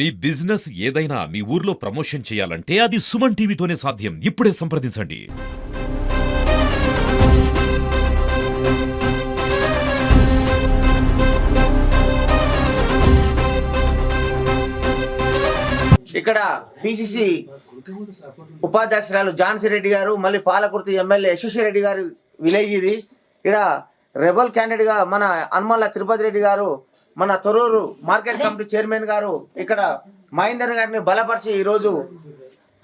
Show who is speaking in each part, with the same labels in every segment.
Speaker 1: మీ business ఏదైనా మీ ఊర్లో promotion చేయాలంటే అది సుమన్ టీవీతోనే సాధ్యం. ఇప్పుడే సంప్రదించండి.
Speaker 2: ఇక్కడ పిసిసి ఉపాధ్యక్షురాలు జాన్సీ రెడ్డి గారు మళ్ళీ పాలకుర్తి ఎమ్మెల్యే యశస్వి రెడ్డి గారు విలేజ్ ఇది. ఇక్కడ రెబల్ క్యాండిడేట్గా మన హనుమల్ల తిరుపతి రెడ్డి గారు మన తొరూరు మార్కెట్ కమిటీ చైర్మన్ గారు ఇక్కడ మహేందర్ గారిని బలపరిచి ఈరోజు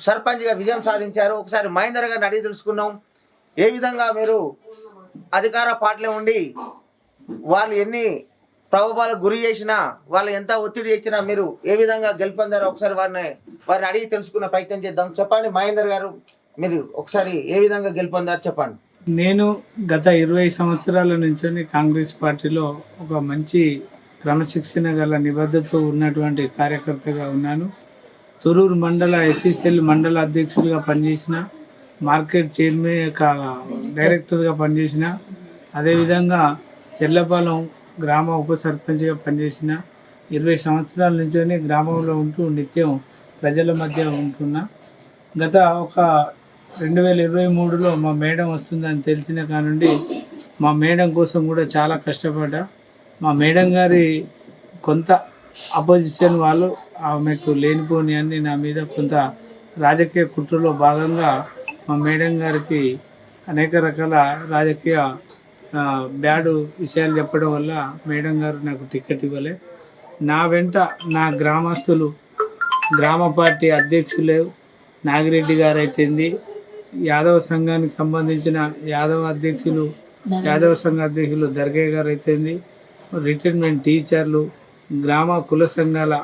Speaker 2: సర్పంచ్గా విజయం సాధించారు. ఒకసారి మహేందర్ గారిని అడిగి తెలుసుకున్నాం. ఏ విధంగా మీరు అధికార పార్టీలో ఉండి వాళ్ళు ఎన్ని ప్రభావాలకు గురి చేసినా వాళ్ళు ఎంత ఒత్తిడి చేసినా మీరు ఏ విధంగా గెలుపొందారో ఒకసారి వారిని వారిని అడిగి తెలుసుకున్న ప్రయత్నం చేద్దాం. చెప్పండి మహేందర్ గారు మీరు ఒకసారి ఏ విధంగా గెలుపొందారు చెప్పండి.
Speaker 3: నేను గత ఇరవై సంవత్సరాల నుంచి కాంగ్రెస్ పార్టీలో ఒక మంచి క్రమశిక్షణ గల నిబద్ధత ఉన్నటువంటి కార్యకర్తగా ఉన్నాను. తొరూరు మండల ఎస్సీసీఎల్ మండల అధ్యక్షుడిగా పనిచేసిన మార్కెట్ చైర్మన్ డైరెక్టర్గా పనిచేసిన అదేవిధంగా చెల్లపాలెం గ్రామ ఉప సర్పంచ్గా పనిచేసిన ఇరవై సంవత్సరాల నుంచి గ్రామంలో ఉంటూ నిత్యం ప్రజల మధ్య ఉంటున్నా. గత ఒక రెండు వేల ఇరవై మూడులో మా మేడం వస్తుందని తెలిసిన కానుండి మా మేడం కోసం కూడా చాలా కష్టపడ్డా. మా మేడం గారి కొంత అపోజిషన్ వాళ్ళు ఆమెకు లేనిపోని అని నా మీద కొంత రాజకీయ కుట్రలో భాగంగా మా మేడం గారికి అనేక రకాల రాజకీయ బ్యాడ్ విషయాలు చెప్పడం వల్ల మేడం గారు నాకు టికెట్ ఇవ్వలే. నా వెంట నా గ్రామస్తులు గ్రామ పార్టీ అధ్యక్షులు నాగిరెడ్డి గారు అయితేంది యాదవ సంఘానికి సంబంధించిన యాదవ అధ్యక్షులు యాదవ సంఘ అధ్యక్షులు దర్గే గారు అయితేంది రిటైర్మెంట్ టీచర్లు గ్రామ కుల సంఘాల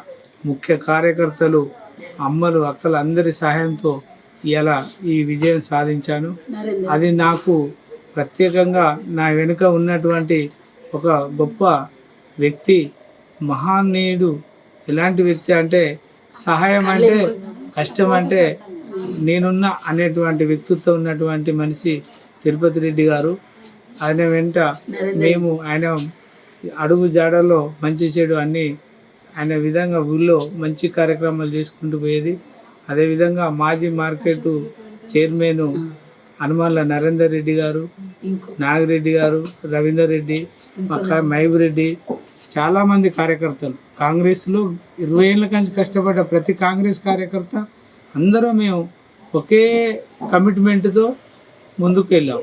Speaker 3: ముఖ్య కార్యకర్తలు అమ్మలు అక్కలు అందరి సహాయంతో ఇలా ఈ విజయం సాధించాను. అది నాకు ప్రత్యేకంగా నా వెనుక ఉన్నటువంటి ఒక గొప్ప వ్యక్తి మహానీయుడు ఎలాంటి వ్యక్తి అంటే సహాయం అంటే కష్టం అంటే నేనున్న అనేటువంటి వ్యక్తిత్వం ఉన్నటువంటి మనిషి తిరుపతి రెడ్డి గారు. ఆయన వెంట మేము ఆయన అడుగు జాడలో మంచి చెడు అన్ని ఆయన విధంగా ఊళ్ళో మంచి కార్యక్రమాలు చేసుకుంటూ పోయేది. అదేవిధంగా మాజీ మార్కెట్ చైర్మన్ హనుమాన్ల నరేందర్ రెడ్డి గారు నాగిరెడ్డి గారు రవీందర్ రెడ్డి మహబూబ్ రెడ్డి చాలా మంది కార్యకర్తలు. కాంగ్రెస్లో ఇరవై ఏళ్ళ కంచి కష్టపడ్డ ప్రతి కాంగ్రెస్ కార్యకర్త అందరూ మేము ఒకే కమిట్మెంట్తో ముందుకు వెళ్ళాం